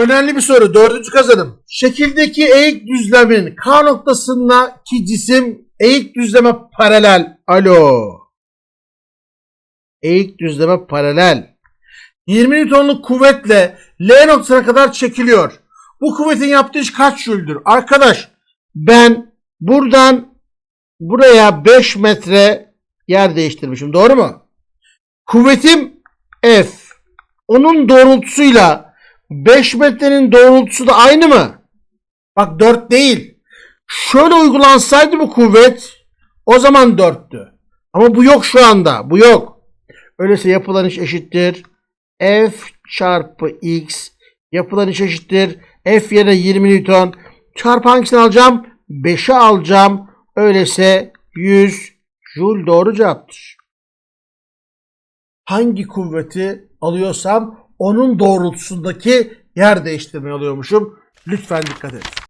Önemli bir soru. Dördüncü kazanım. Şekildeki eğik düzlemin K noktasındaki cisim eğik düzleme paralel. Alo. Eğik düzleme paralel. 20 Newton'luk kuvvetle L noktasına kadar çekiliyor. Bu kuvvetin yaptığı iş kaç jüldür? Arkadaş ben buradan buraya 5 metre yer değiştirmişim. Doğru mu? Kuvvetim F. Onun doğrultusuyla 5 metrenin doğrultusu da aynı mı? Bak 4 değil. Şöyle uygulansaydı bu kuvvet o zaman 4'tü. Ama bu yok şu anda. Bu yok. Öyleyse yapılan iş eşittir. F çarpı X yapılan iş eşittir. F yerine 20 Newton. Çarpı hangisini alacağım? 5'i alacağım. Öyleyse 100 Joule doğru cevaptır. Hangi kuvveti alıyorsam onun doğrultusundaki yer değiştirmeyi alıyormuşum. Lütfen dikkat et.